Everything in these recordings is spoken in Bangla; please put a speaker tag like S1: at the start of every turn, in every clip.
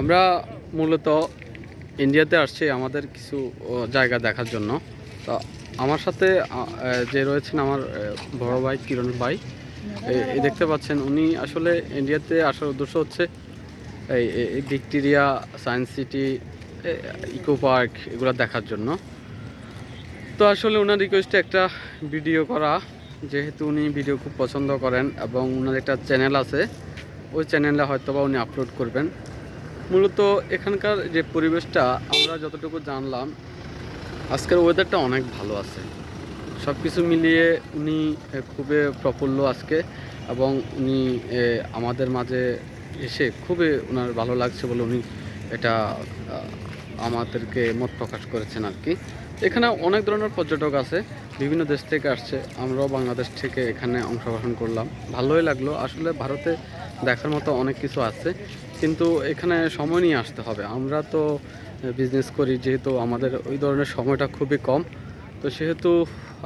S1: আমরা মূলত ইন্ডিয়াতে আসছি আমাদের কিছু জায়গা দেখার জন্য। তো আমার সাথে যে রয়েছেন আমার বড় ভাই কিরণ ভাই এই- দেখতে পাচ্ছেন, উনি আসলে ইন্ডিয়াতে আসার উদ্দেশ্য হচ্ছে এই Victoria, science city eco park এগুলো দেখার জন্য। তো আসলে ওনার রিকোয়েস্টে একটা ভিডিও করা, যেহেতু উনি ভিডিও খুব পছন্দ করেন এবং ওনার একটা চ্যানেল আছে, ওই চ্যানেলে হয়তো বা উনি আপলোড করবেন। মূলত এখানকার যে পরিবেশটা, আমরা যতটুকু জানলাম, আজকের ওয়েদারটা অনেক ভালো আছে। সব কিছু মিলিয়ে উনি খুবই প্রফুল্ল আজকে এবং উনি আমাদের মাঝে এসে খুবই ওনার ভালো লাগছে বলে উনি এটা আমাদেরকে মত প্রকাশ করেছেন আর কি এখানে অনেক ধরনের পর্যটক আছে, বিভিন্ন দেশ থেকে আসছে, আমরাও বাংলাদেশ থেকে এখানে অংশগ্রহণ করলাম। ভালোই লাগল। আসলে ভারতে দেখার মতো অনেক কিছু আছে। কিন্তু এখানে সময় নিয়ে আসতে হবে। আমরা তো বিজনেস করি যেহেতু আমাদের ওই ধরনের সময়টা খুবই কম। তো সেহেতু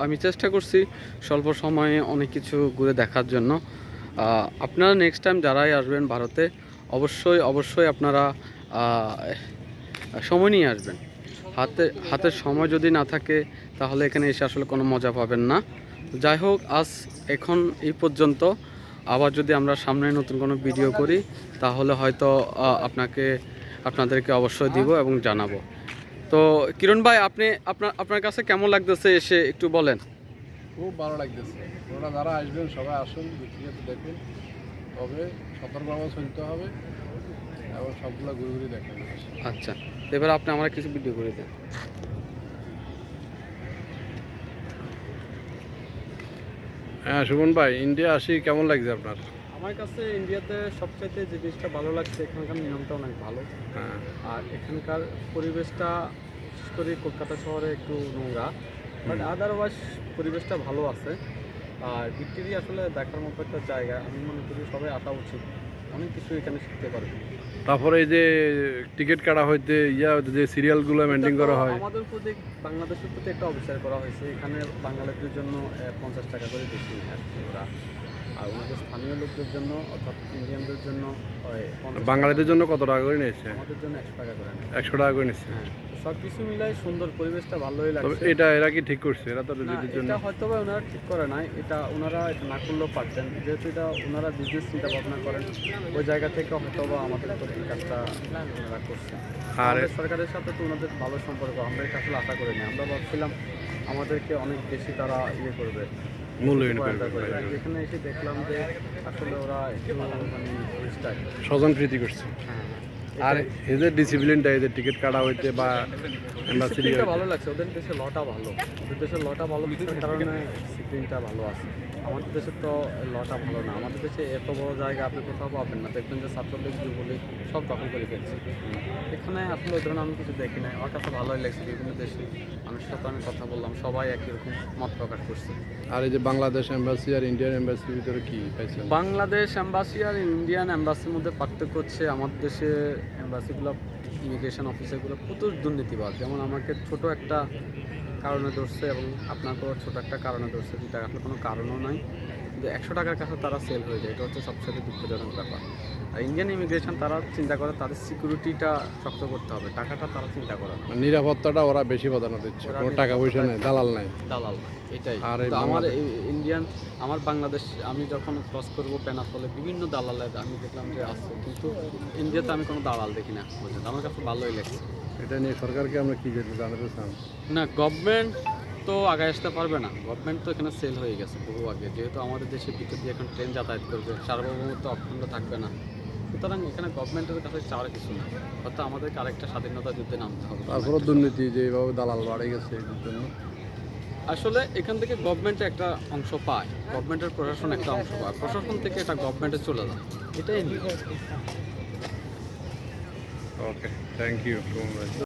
S1: আমি চেষ্টা করছি স্বল্প সময়ে অনেক কিছু ঘুরে দেখার জন্য। আপনারা নেক্সট টাইম যারাই আসবেন ভারতে, অবশ্যই অবশ্যই আপনারা সময় নিয়ে আসবেন। হাতে, হাতের সময় যদি না থাকে, তাহলে এখানে এসে আসলে কোনো মজা পাবেন না। যাই হোক, আজ এখন এই পর্যন্ত। আবার যদি আমরা সামনে নতুন কোনো ভিডিও করি তাহলে হয়তো আপনাকে আপনাদেরকে অবশ্যই দিব এবং জানাব। তো কিরণ ভাই আপনি আপনার আপনার কাছে কেমন লাগতেছে এসে একটু বলেন।
S2: খুব ভালো লাগতেছে। ওরা যারা আসবেন সবাই আসুন দেখুন। তবে সতর্কভাবে চলতে হবে এবং সবগুলো ঘুরে ঘুরে দেখেন
S1: আচ্ছা। এবার আপনি আমার কিছু ভিডিও করে দেন।
S2: হ্যাঁ সুমন ভাই ইন্ডিয়া আসি কেমন লাগছে আপনার?
S1: আমার কাছে ইন্ডিয়াতে সবচাইতে যে জিনিসটা ভালো লাগছে এখানকার নিয়মটা অনেক ভালো।
S2: হ্যাঁ।
S1: আর এখানকার পরিবেশটা বিশেষ করে কলকাতা শহরে একটু নোংরা বাট আদারওয়াইজ পরিবেশটা ভালো আছে। আর ভিক্টোরিয়া আসলে দেখার মতো একটা জায়গা আমি মনে করি সবাই আসা উচিত। অনেক কিছু এখানে শিখতে পারবে।
S2: তারপরে এই যে টিকিট কাটা হইতে ইয়া যে সিরিয়ালগুলো মেনটেন করা হয়।
S1: আমাদের প্রতি বাংলাদেশের প্রতি একটা অবিচার করা হয়েছে। এখানে বাঙালিদের জন্য পঞ্চাশ টাকা করে বেশি আর আমাদের ওরা। আর ওনাদের স্থানীয় লোকদের জন্য অর্থাৎ ইন্ডিয়ানদের জন্য হয়
S2: বাঙালিদের জন্য কত টাকা করে নিয়েছে?
S1: আমাদের জন্য একশো টাকা করে
S2: একশো টাকা করে নিয়েছে।
S1: হ্যাঁ। সব কিছু মিলাই সুন্দর পরিবেশটা ভালোই লাগছে।
S2: এটা এরা কি ঠিক করছে? এরা তো
S1: না,
S2: জন্য
S1: এটা হয়তো বা ওনারা ঠিক করে নাই এটা ওনারা এটা না করলেও পারতেন। যেহেতু এটা ওনারা বিজনেস চিন্তা ভাবনা করেন ওই জায়গা থেকে হয়তো বা আমাদের প্রতি কাজটা ওনারা করছে
S2: আর
S1: সরকারের সাথে তো ওনাদের ভালো সম্পর্ক আমরা এটা আসলে আশা করিনি। আমরা ভাবছিলাম আমাদেরকে অনেক বেশি তারা ইয়ে করবে। এখানে এসে দেখলাম যে আসলে ওরা মানে
S2: স্বজন প্রীতি করছে।
S1: হ্যাঁ।
S2: আর এদের ডিসিপ্লিনটা এদের টিকিট কাটা হইতে বা এম্বাসি
S1: ভালো লাগছে ওদের দেশে লটা ভালো। ওদের দেশে লটা ভালো কারণে ডিসিপ্লিনটা ভালো আছে। আমাদের দেশে তো লটা ভালো না। আমাদের দেশে এত বড় জায়গা আপনি কোথাও পাবেন না। দেখবেন যে ছাত্রলীগ যুবলীগ সব দখল করে ফেলছে। এখানে আসলে ওই ধরনের আমি কিছু দেখি নাই। ওর কাছে ভালোই লাগছে বিভিন্ন দেশে। মানুষের সাথে আমি কথা বললাম। সবাই একই রকম মত প্রকাশ করছে।
S2: আর এই যে বাংলাদেশ এম্বাসি আর ইন্ডিয়ান এম্বাসির ভিতরে কি পাইছেন
S1: বাংলাদেশ অ্যাম্বাসি আর ইন্ডিয়ান অ্যাম্বাসির মধ্যে পার্থক্য হচ্ছে আমাদের দেশে অ্যাম্বাসিগুলো ইমিগ্রেশন অফিসারগুলো প্রচুর দুর্নীতিবাদ যেমন আমাকে ছোট একটা কারণে ধরছে এবং আপনাকেও ছোট একটা কারণে ধরছে। দুটা আসলে কোনো কারণও নাই। কিন্তু একশো টাকার কাছে তারা সেল হয়ে যায়। এটা হচ্ছে সবচেয়ে দুঃখজনক ব্যাপার। আর ইন্ডিয়ান ইমিগ্রেশন তারা চিন্তা করে তাদের সিকিউরিটিটা শক্ত করতে হবে। টাকাটা তারা চিন্তা করে না।
S2: মানে নিরাপত্তাটা ওরা বেশি প্রাধান্য দিচ্ছে। কোনো টাকা পয়সা নেই দালাল নাই।
S1: দালাল এটাই।
S2: আর
S1: আমার এই ইন্ডিয়ান আমার বাংলাদেশ আমি যখন ক্রস করব পেনাফলে বিভিন্ন দালালের আমি দেখলাম যে আসছে কিন্তু ইন্ডিয়াতে আমি কোনো দালাল দেখি না আমার কাছে ভালোই লাগছে।
S2: এটা নিয়ে সরকারকে আমরা কি জানাতে চান
S1: না গভর্নমেন্ট তো আগে আসতে পারবে না। গভর্নমেন্ট তো এখানে সেল হয়ে গেছে বহু আগে। যেহেতু আমাদের দেশের ভিতর দিয়ে এখন ট্রেন যাতায়াত করবে সার্বভৌমত্ব অখণ্ড থাকবে না। সুতরাং এখানে গভর্নমেন্টের কাছে চাওয়ার কিছু না অর্থাৎ আমাদেরকে আরেকটা স্বাধীনতা যুদ্ধে নামতে হবে।
S2: তারপরে দুর্নীতি যে এইভাবে দালাল বাড়ে গেছে এটার জন্য।
S1: আসলে এখান থেকে গভর্নমেন্ট একটা অংশ পায়। গভর্নমেন্টের প্রশাসন একটা অংশ পায়। প্রশাসন থেকে এটা গভর্নমেন্টে চলে যায়। এটাই
S2: ওকে থ্যাংক ইউ